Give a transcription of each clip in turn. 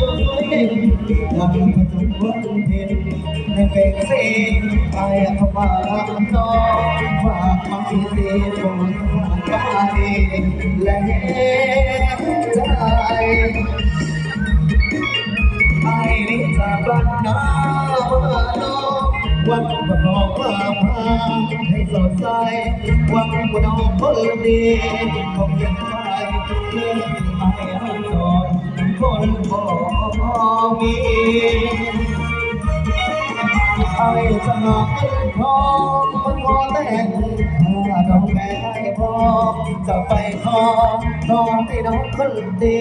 ตัวสวยอยากมาจงวันเห็นในเป็นเสียงไปข้ามาน้องฝากมาที่เดียวบนใจและใจไอ้นี่จากบ้านนาเมื่อน้องวันก็รอความาให้สดใสวันก็น้องคนดีคงยังใจเลื่อนไอ้ หันนอนคนบ่มีไอ้จะนอนทองมันพอแต่งถ้าดอกแม่ให้พอจะไปขอน้องให้น้องคนดี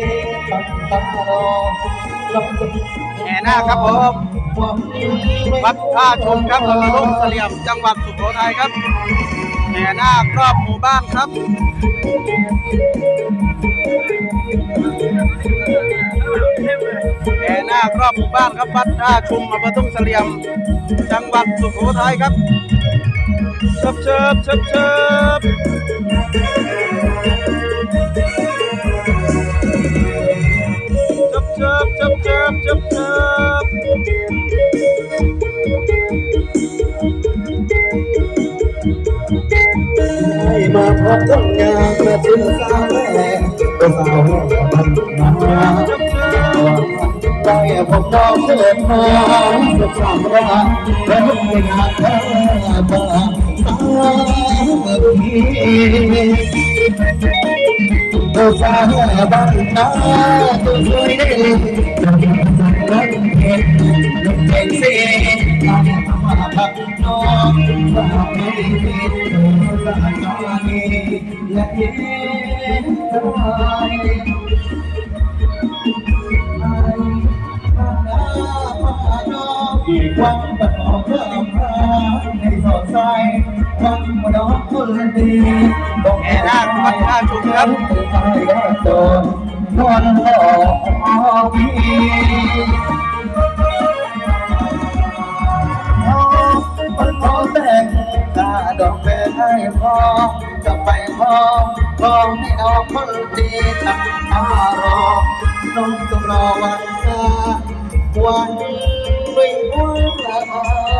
ตั้งตารอแห่นาคครับผมวัดท่าชมครับอำเภอลุ่มเสลี่ยมจังหวัดสุโขทัยครับ แห่นารอบหมู่บ้านครับแห่นารอบหมู่บ้านครับวัดท่าชุมอำเภอทุ่งเสลี่ยม จังหวัดสุโขทัยครับเชิบเชิบเชิบเชิบ một con nhà mà trên xa mẹ cô sao mẹ bằng mà Hãy subscribe cho kênh Ghiền Mì Gõ Để không bỏ lỡ những video hấp dẫn วันบัดออกเพื่ออำพรางให้สดใสวันมาดอกคนดีบอกแอร์ลากวัฒนาชุมครับโดนนนหลอกพี่มันขอแต่งตาดอกแม่ให้พอ จะไปพ่อพอให้น้องคนดีตั้งตารอน้องต้องรอวันหน้าวันไม่วันละ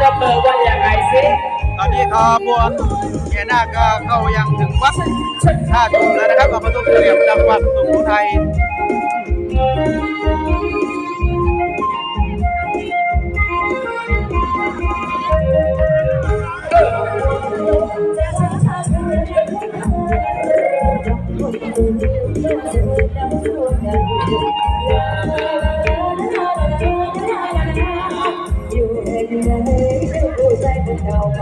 จะเปิดว่ายังไงสิตอนนี้ขบวนแห่นาก็เข้ายังถึงวัดท่าชุมแล้วนะครับอำเภอทุ่งเสลี่ยมจังหวัดสุโขทัย ต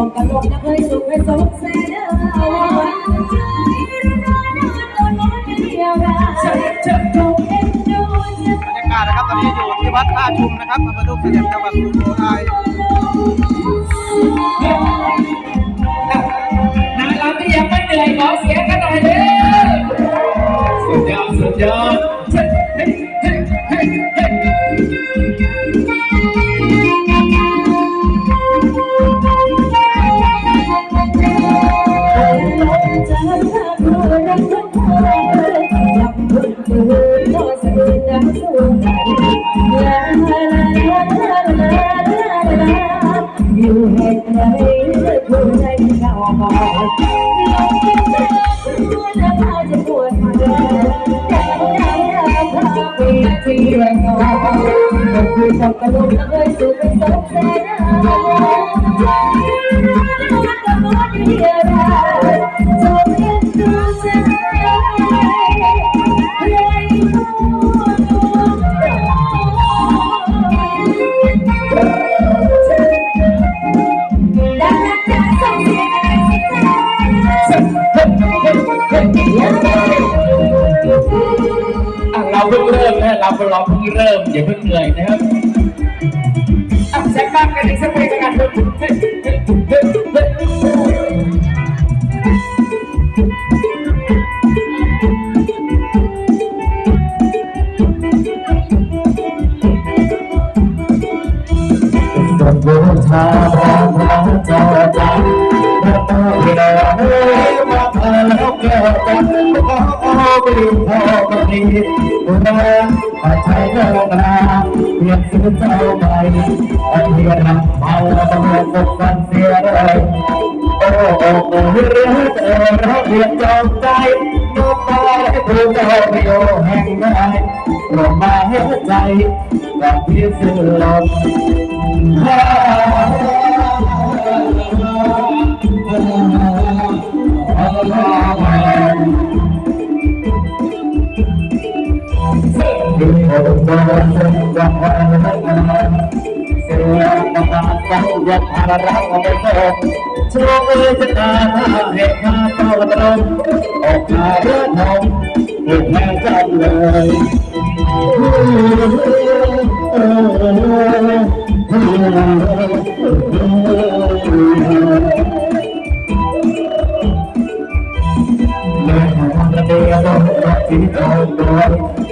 ้องกระโดดนะเคยสุขให้สงแสนเอาไว้ใจร้อนนอนนอนเดียวดายจงเอ็นดูบรรยากาศนะครับตอนนี้อยู่ที่วัดท่าชุมนะครับอำเภอทุ่งเสลี่ยมจังหวัดสุโขทัย Yeah. นะเราเราเพิ่งเริ่มอย่าเพิ่งเหนื่อยนะครับอะแซกบ้างกันอีกสักเพลงกันเฮ้ยเฮ้ยเฮ้ยเฮ้ยเฮ้ยส่วนบูชาพระพระเจ้าจันทร์พระเจ้าเอ๋ยมาแล้วแก้วจันขอเอาไปดูพ่อปฏิ บุญนะปัจจัยเดินนาเพียงซื้อเจ้าใหม่อันเพียงนำเมาต้องตกกันเสียเลยโอ้โอ้โอ้เรือเจอเราเพียงจอมใจนกตาให้ผู้เจ้าไปโยแห่งไหนลงมาให้ใจกับพี่สื่อลม ช่วงเวลาเหตุมาเฝ้าตรงออกมาเรื่องนมถูกแม่จำเลยเมื่อทำระเบียบรักที่ทองด้วยรักแม่ทะเลยเราไม่มาพาเธอถอยเมื่อพระของ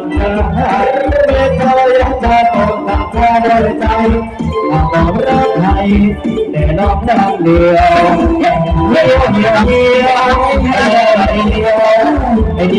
อตกตั้งแค่โดยใจหากอมรักใครแต่น้องดังเดียวเดียวเดียวเดียวเดียว